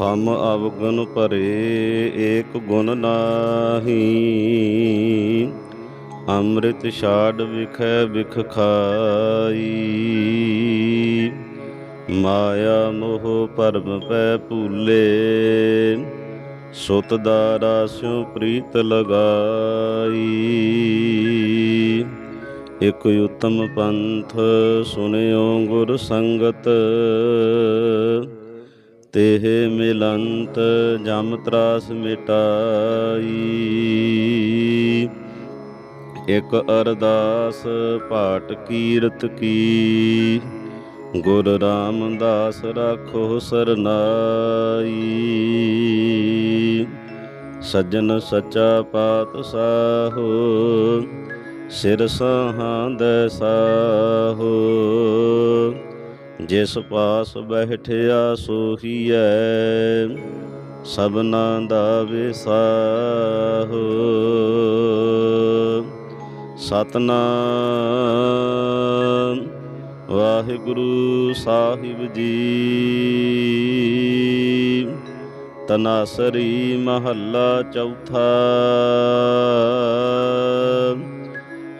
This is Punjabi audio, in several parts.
ਹਮ ਅਵਗੁਣ ਭਰੇ ਏਕ ਗੁਣ ਨਾਹੀ। ਅੰਮ੍ਰਿਤ ਛਾੜ ਵਿਖੈ ਵਿਖ ਖਾਈ। ਮਾਇਆ ਮੋਹ ਪਰਮ ਪੈ ਭੂਲੇ। ਸੁਤ ਦਾਰਾ ਸਿਉ ਪ੍ਰੀਤ ਲਗਾਈ। ਇਕ ਉਤਮ ਪੰਥ ਸੁਨਿਓ ਗੁਰ ਸੰਗਤ। ਤੇਹ ਮਿਲੰਤ, ਜਮ ਤਰਾਸ ਮਿਟਾਈ। ਇਕ ਅਰਦਾਸ ਪਾਟ ਕੀਰਤ ਕੀ। ਗੁਰ ਰਾਮਦਾਸ ਰਾਖੋ ਸਰਨਾਈ। ਸੱਜਣ ਸੱਚਾ ਪਾਤਸ਼ਾਹੋ, ਸਿਰ ਸਹਾਂਦੈ ਸਾਹੋ। ਜਿਸ ਪਾਸ ਬੈਠਿਆ ਸੋਹੀਐ ਸਭਨਾ ਦਾ ਵਿਸਾਹੋ। ਸਤਨਾਮ ਵਾਹਿਗੁਰੂ ਸਾਹਿਬ ਜੀ। ਤਨਾਸਰੀ ਮਹੱਲਾ ਚੌਥਾ।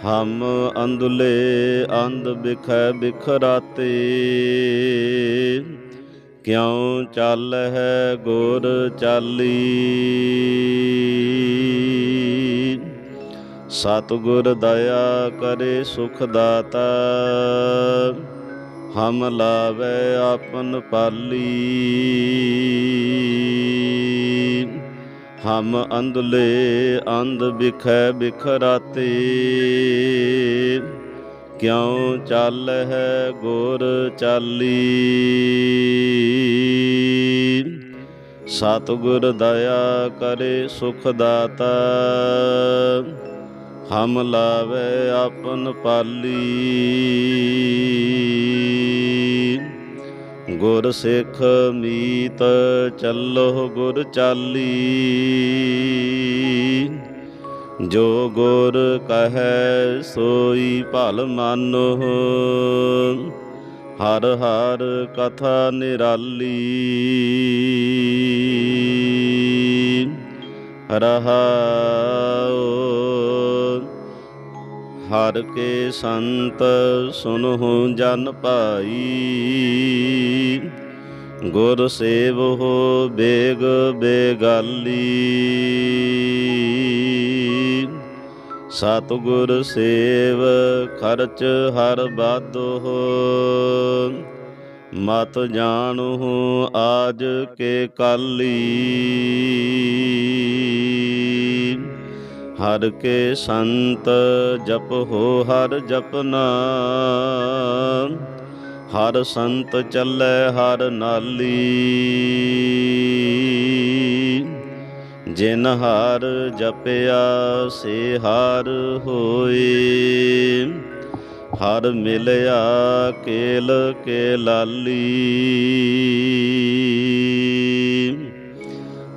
ਹਮ ਅੰਦੁਲੇ ਅੰਧ ਬਿਖੈ ਬਿਖਰਾਤੇ। ਕਿਉ ਚੱਲ ਹੈ ਗੁਰ ਚਾਲੀ? ਸਤਿਗੁਰ ਦਇਆ ਕਰੇ ਸੁਖ ਦਾਤਾ। ਹਮ ਲਾਵੇ ਆਪਨ ਪਾਲੀ। ਹਮ ਅੰਧਲੇ ਅੰਧ ਬਿਖੈ ਬਿਖਰਾਤੇ। ਕਿਉ ਚੱਲ ਹੈ ਗੁਰ ਚਾਲੀ? ਸਤਿਗੁਰ ਦਇਆ ਕਰੇ ਸੁਖ ਦਾਤਾ। ਹਮ ਲਾਵੇ ਆਪਨ ਪਾਲੀ। ਗੁਰ ਸਿੱਖ ਮੀਤ ਚੱਲੋ ਗੁਰ ਚਾਲੀ। ਜੋ ਗੁਰ ਕਹੈ ਸੋਈ ਭਲ ਮਾਨੋ ਹਰ ਹਰ ਕਥਾ ਨਿਰਾਲੀ। ਰਹਾਉ ਹਰ ਕੇ ਸੰਤ ਸੁਨਹੁ ਜਨ ਭਾਈ। ਗੁਰ ਸੇਵਹੁ ਬੇਗ ਬੇਗਾਲੀ। ਸਤਿਗੁਰ ਸੇਵ ਖਰਚ ਹਰ ਬਾਦੋ ਮਤ ਜਾਣੂ ਆਜ ਕੇ ਕਾਲੀ। ਹਰ ਕੇ ਸੰਤ ਜਪ ਹੋ ਹਰ ਜਪਨਾ ਹਰ ਸੰਤ ਚੱਲੇ ਹਰ ਨਾਲੀ। ਜਿਨ ਹਰ ਜਪਿਆ ਸੇ ਹਰ ਹੋਏ ਹਰ ਮਿਲਿਆ ਕੇਲ ਕੇ ਲਾਲੀ।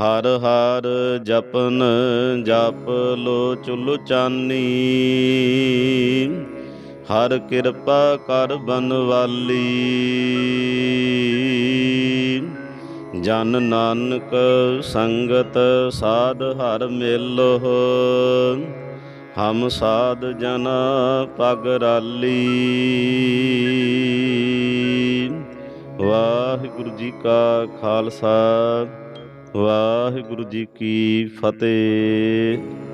ਹਰ ਹਰ ਜਪਨ ਜਪ ਲੋ ਚੁਲ ਚਾਨੀ। ਹਰ ਕਿਰਪਾ ਕਰ ਬਨਵਾਲੀ। ਜਨ ਨਾਨਕ ਸੰਗਤ ਸਾਧ ਹਰ ਮੇਲੋ ਹਮ ਸਾਧ ਜਨ ਪਗ ਰਾਲੀ। ਵਾਹਿਗੁਰੂ ਜੀ ਕਾ ਖਾਲਸਾ। ਵਾਹਿਗੁਰੂ ਜੀ ਕੀ ਫਤਿਹ।